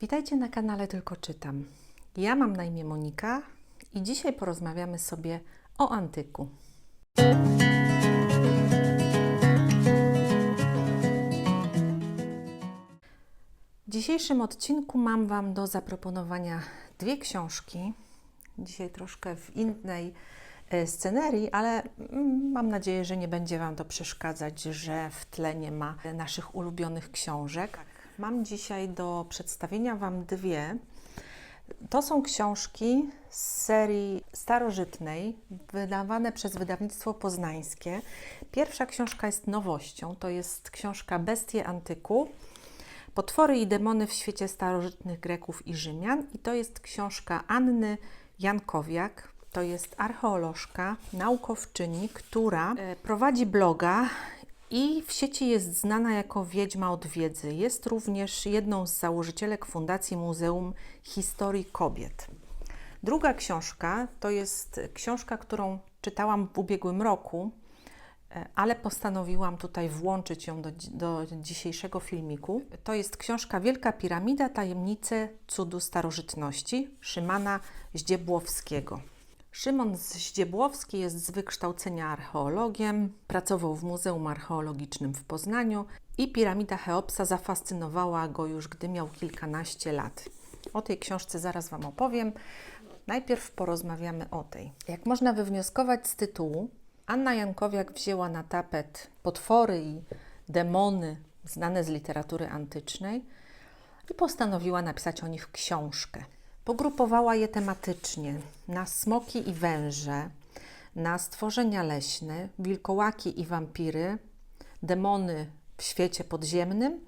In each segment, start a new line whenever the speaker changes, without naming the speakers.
Witajcie na kanale Tylko Czytam. Ja mam na imię Monika i dzisiaj porozmawiamy sobie o antyku. W dzisiejszym odcinku mam Wam do zaproponowania dwie książki. Dzisiaj troszkę w innej e, scenerii, ale mm, mam nadzieję, że nie będzie Wam to przeszkadzać, że w tle nie ma naszych ulubionych książek. Mam dzisiaj do przedstawienia Wam dwie. To są książki z serii starożytnej, wydawane przez wydawnictwo poznańskie. Pierwsza książka jest nowością, to jest książka Bestie Antyku. Potwory i demony w świecie starożytnych Greków i Rzymian. I to jest książka Anny Jankowiak. To jest archeolożka, naukowczyni, która e, prowadzi bloga i w sieci jest znana jako Wiedźma od Wiedzy. Jest również jedną z założycielek Fundacji Muzeum Historii Kobiet. Druga książka to jest książka, którą czytałam w ubiegłym roku, e, ale postanowiłam tutaj włączyć ją do, do dzisiejszego filmiku. To jest książka Wielka Piramida Tajemnice Cudu Starożytności Szymana Zdziebłowskiego. Szymon Zdziebłowski jest z wykształcenia archeologiem, pracował w Muzeum Archeologicznym w Poznaniu i piramida Cheopsa zafascynowała go już, gdy miał kilkanaście lat. O tej książce zaraz Wam opowiem. Najpierw porozmawiamy o tej. Jak można wywnioskować z tytułu, Anna Jankowiak wzięła na tapet potwory i demony znane z literatury antycznej i postanowiła napisać o nich książkę. Pogrupowała je tematycznie na smoki i węże, na stworzenia leśne, wilkołaki i wampiry, demony w świecie podziemnym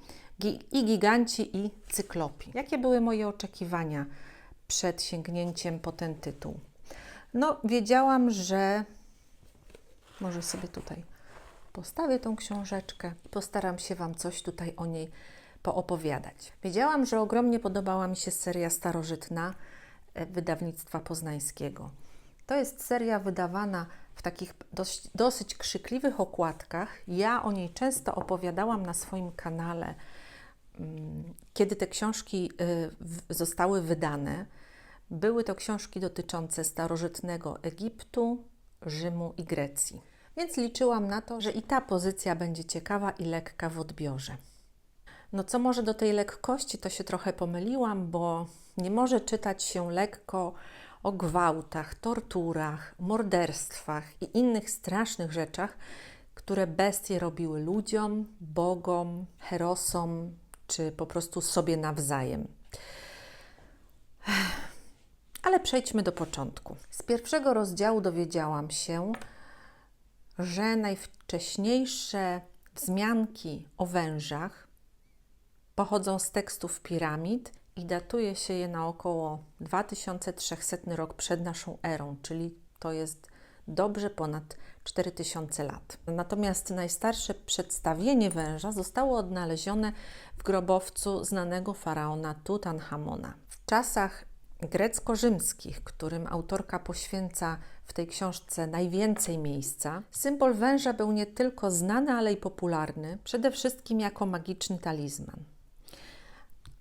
i giganci i cyklopi. Jakie były moje oczekiwania przed sięgnięciem po ten tytuł? No, wiedziałam, że może sobie tutaj postawię tą książeczkę, postaram się Wam coś tutaj o niej poopowiadać. Wiedziałam, że ogromnie podobała mi się seria starożytna e, wydawnictwa poznańskiego. To jest seria wydawana w takich dość, dosyć krzykliwych okładkach. Ja o niej często opowiadałam na swoim kanale, mm, kiedy te książki y, zostały wydane. Były to książki dotyczące starożytnego Egiptu, Rzymu i Grecji. Więc liczyłam na to, że i ta pozycja będzie ciekawa i lekka w odbiorze. No co może do tej lekkości, to się trochę pomyliłam, bo nie może czytać się lekko o gwałtach, torturach, morderstwach i innych strasznych rzeczach, które bestie robiły ludziom, bogom, herosom czy po prostu sobie nawzajem. Ale przejdźmy do początku. Z pierwszego rozdziału dowiedziałam się, że najwcześniejsze wzmianki o wężach pochodzą z tekstów piramid i datuje się je na około 2300 rok przed naszą erą, czyli to jest dobrze ponad 4000 lat. Natomiast najstarsze przedstawienie węża zostało odnalezione w grobowcu znanego faraona Tutanchamona. W czasach grecko-rzymskich, którym autorka poświęca w tej książce najwięcej miejsca, symbol węża był nie tylko znany, ale i popularny, przede wszystkim jako magiczny talizman.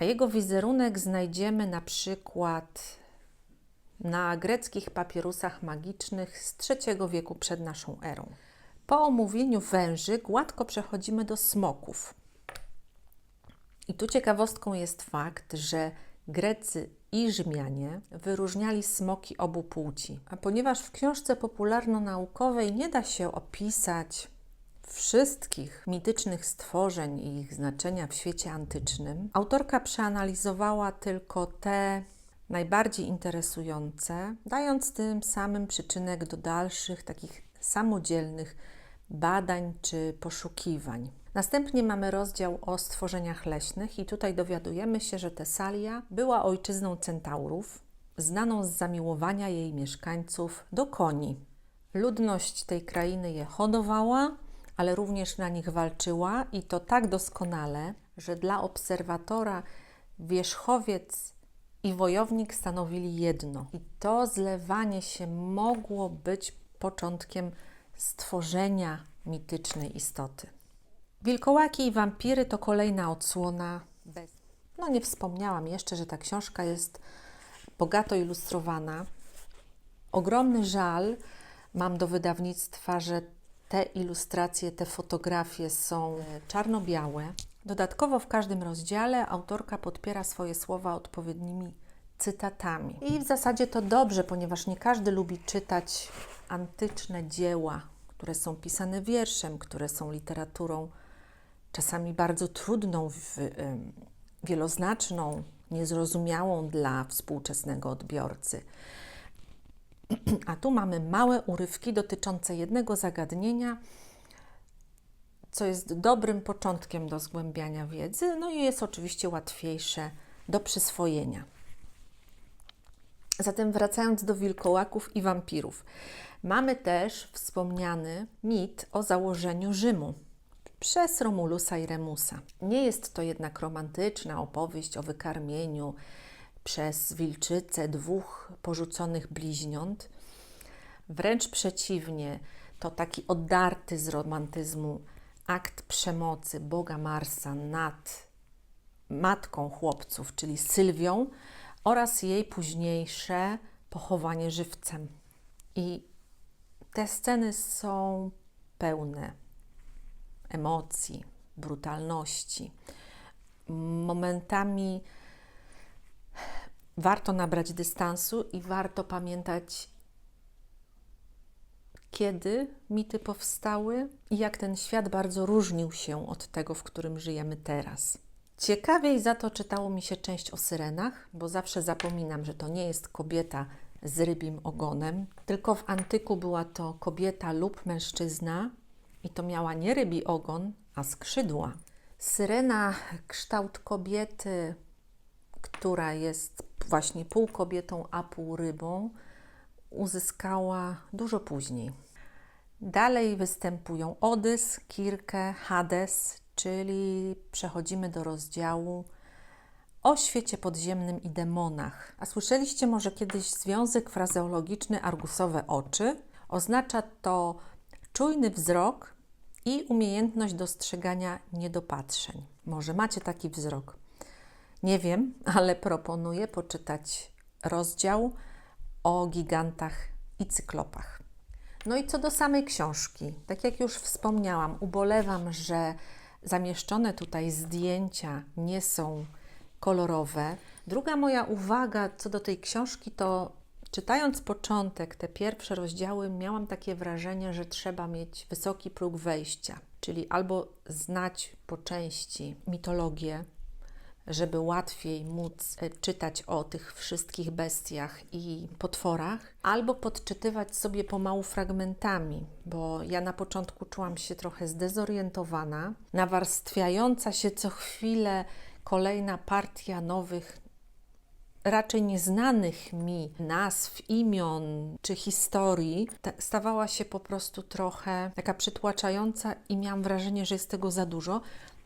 A jego wizerunek znajdziemy na przykład na greckich papierusach magicznych z III wieku przed naszą erą. Po omówieniu węży gładko przechodzimy do smoków. I tu ciekawostką jest fakt, że Grecy i Rzymianie wyróżniali smoki obu płci. A ponieważ w książce popularno-naukowej nie da się opisać wszystkich mitycznych stworzeń i ich znaczenia w świecie antycznym, autorka przeanalizowała tylko te najbardziej interesujące, dając tym samym przyczynek do dalszych takich samodzielnych badań czy poszukiwań. Następnie mamy rozdział o stworzeniach leśnych i tutaj dowiadujemy się, że Tesalia była ojczyzną centaurów, znaną z zamiłowania jej mieszkańców do koni. Ludność tej krainy je hodowała, ale również na nich walczyła i to tak doskonale, że dla obserwatora wierzchowiec i wojownik stanowili jedno. I to zlewanie się mogło być początkiem stworzenia mitycznej istoty. Wilkołaki i wampiry to kolejna odsłona. No nie wspomniałam jeszcze, że ta książka jest bogato ilustrowana. Ogromny żal mam do wydawnictwa, że te ilustracje, te fotografie są czarno-białe. Dodatkowo w każdym rozdziale autorka podpiera swoje słowa odpowiednimi cytatami. I w zasadzie to dobrze, ponieważ nie każdy lubi czytać antyczne dzieła, które są pisane wierszem, które są literaturą czasami bardzo trudną, wieloznaczną, niezrozumiałą dla współczesnego odbiorcy. A tu mamy małe urywki dotyczące jednego zagadnienia, co jest dobrym początkiem do zgłębiania wiedzy, no i jest oczywiście łatwiejsze do przyswojenia. Zatem wracając do wilkołaków i wampirów, mamy też wspomniany mit o założeniu Rzymu przez Romulusa i Remusa. Nie jest to jednak romantyczna opowieść o wykarmieniu przez wilczycę dwóch porzuconych bliźniąt. Wręcz przeciwnie, to taki odarty z romantyzmu akt przemocy Boga Marsa nad matką chłopców, czyli Sylwią, oraz jej późniejsze pochowanie żywcem. I te sceny są pełne emocji, brutalności. Momentami warto nabrać dystansu i warto pamiętać, kiedy mity powstały i jak ten świat bardzo różnił się od tego, w którym żyjemy teraz. Ciekawiej za to czytało mi się część o syrenach, bo zawsze zapominam, że to nie jest kobieta z rybim ogonem, tylko w antyku była to kobieta lub mężczyzna i to miała nie rybi ogon, a skrzydła. Syrena, kształt kobiety, która jest właśnie pół kobietą, a pół rybą, uzyskała dużo później. Dalej występują Odys, Kirke, Hades, czyli przechodzimy do rozdziału o świecie podziemnym i demonach. A słyszeliście może kiedyś związek frazeologiczny argusowe oczy? Oznacza to czujny wzrok i umiejętność dostrzegania niedopatrzeń. Może macie taki wzrok. Nie wiem, ale proponuję poczytać rozdział o gigantach i cyklopach. No i co do samej książki, tak jak już wspomniałam, ubolewam, że zamieszczone tutaj zdjęcia nie są kolorowe. Druga moja uwaga co do tej książki to czytając początek, te pierwsze rozdziały, miałam takie wrażenie, że trzeba mieć wysoki próg wejścia, czyli albo znać po części mitologię, żeby łatwiej móc e, czytać o tych wszystkich bestiach i potworach, albo podczytywać sobie pomału fragmentami, bo ja na początku czułam się trochę zdezorientowana, nawarstwiająca się co chwilę kolejna partia nowych raczej nieznanych mi nazw, imion czy historii stawała się po prostu trochę taka przytłaczająca i miałam wrażenie, że jest tego za dużo.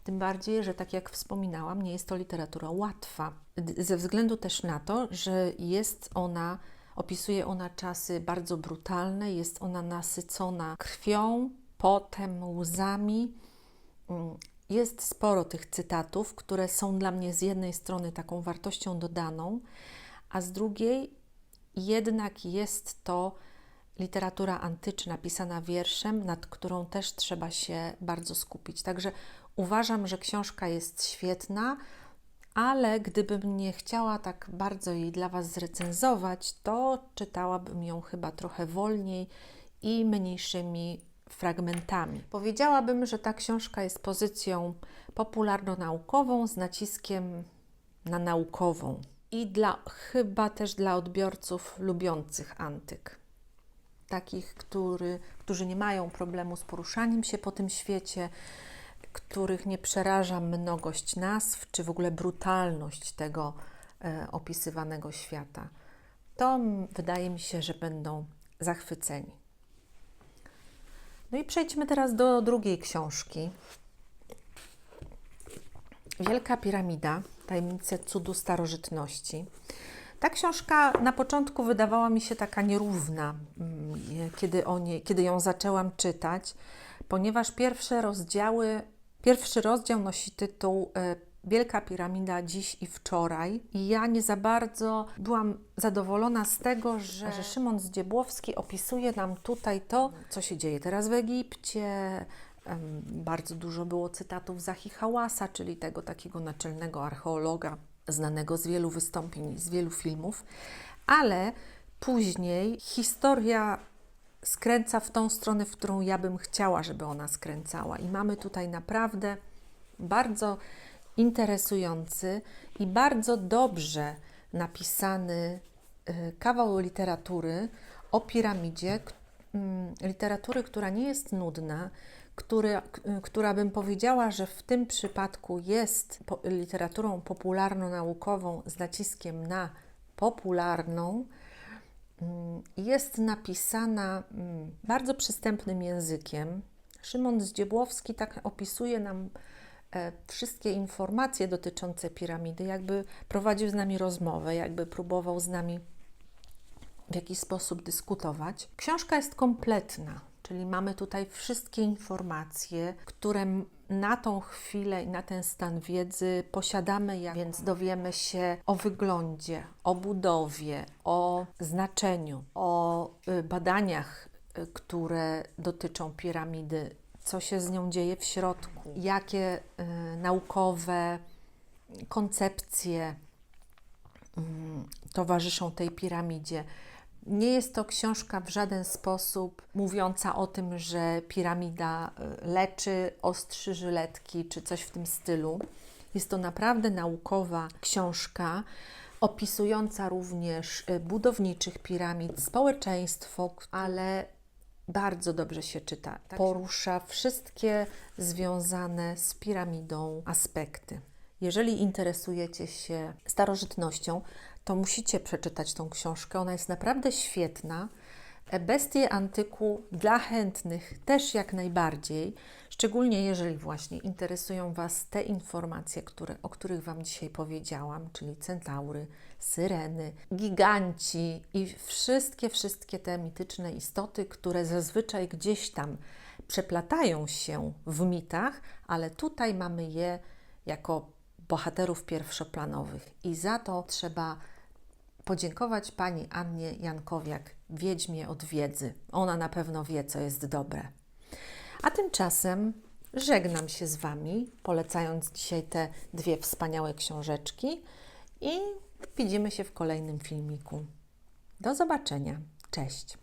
Tym bardziej, że tak jak wspominałam, nie jest to literatura łatwa. Ze względu też na to, że jest ona, opisuje ona czasy bardzo brutalne, jest ona nasycona krwią, potem, łzami. Mm, jest sporo tych cytatów, które są dla mnie z jednej strony taką wartością dodaną, a z drugiej jednak jest to literatura antyczna, pisana wierszem, nad którą też trzeba się bardzo skupić. Także uważam, że książka jest świetna, ale gdybym nie chciała tak bardzo jej dla Was zrecenzować, to czytałabym ją chyba trochę wolniej i mniejszymi fragmentami. Powiedziałabym, że ta książka jest pozycją popularno-naukową z naciskiem na naukową i dla, chyba też dla odbiorców lubiących antyk. Takich, który, którzy nie mają problemu z poruszaniem się po tym świecie, których nie przeraża mnogość nazw, czy w ogóle brutalność tego e, opisywanego świata. To wydaje mi się, że będą zachwyceni. No i przejdźmy teraz do drugiej książki. Wielka Piramida, tajemnice cudu starożytności. Ta książka na początku wydawała mi się taka nierówna, mm, kiedy, o nie, kiedy ją zaczęłam czytać, ponieważ pierwsze rozdziały, pierwszy rozdział nosi tytuł e, Wielka Piramida dziś i wczoraj. I ja nie za bardzo byłam zadowolona z tego, że, że Szymon Zdziebłowski opisuje nam tutaj to, co się dzieje teraz w Egipcie. Bardzo dużo było cytatów Zahi Hałasa, czyli tego takiego naczelnego archeologa, znanego z wielu wystąpień, z wielu filmów. Ale później historia skręca w tą stronę, w którą ja bym chciała, żeby ona skręcała. I mamy tutaj naprawdę bardzo interesujący i bardzo dobrze napisany y, kawał literatury o piramidzie, mm, literatury, która nie jest nudna, który, k- która bym powiedziała, że w tym przypadku jest literaturą popularno-naukową z naciskiem na popularną, jest napisana mm, bardzo przystępnym językiem. Szymon Zdziebłowski tak opisuje nam e, wszystkie informacje dotyczące piramidy, jakby prowadził z nami rozmowę, jakby próbował z nami w jakiś sposób dyskutować. Książka jest kompletna, czyli mamy tutaj wszystkie informacje, które na tą chwilę i na ten stan wiedzy posiadamy, więc dowiemy się o wyglądzie, o budowie, o znaczeniu, o y, badaniach, y, które dotyczą piramidy, co się z nią dzieje w środku, jakie y, naukowe koncepcje mm, towarzyszą tej piramidzie. Nie jest to książka w żaden sposób mówiąca o tym, że piramida y, leczy, ostrzy żyletki czy coś w tym stylu. Jest to naprawdę naukowa książka opisująca również y, budowniczych piramid, społeczeństwo, ale bardzo dobrze się czyta. Porusza wszystkie związane z piramidą aspekty. Jeżeli interesujecie się starożytnością, to musicie przeczytać tą książkę. Ona jest naprawdę świetna. Bestie antyku dla chętnych też jak najbardziej, szczególnie jeżeli właśnie interesują Was te informacje, które, o których Wam dzisiaj powiedziałam, czyli centaury, syreny, giganci i wszystkie, wszystkie te mityczne istoty, które zazwyczaj gdzieś tam przeplatają się w mitach, ale tutaj mamy je jako bohaterów pierwszoplanowych i za to trzeba podziękować pani Annie Jankowiak, wiedźmie od wiedzy. Ona na pewno wie, co jest dobre. A tymczasem żegnam się z Wami, polecając dzisiaj te dwie wspaniałe książeczki i widzimy się w kolejnym filmiku. Do zobaczenia. Cześć.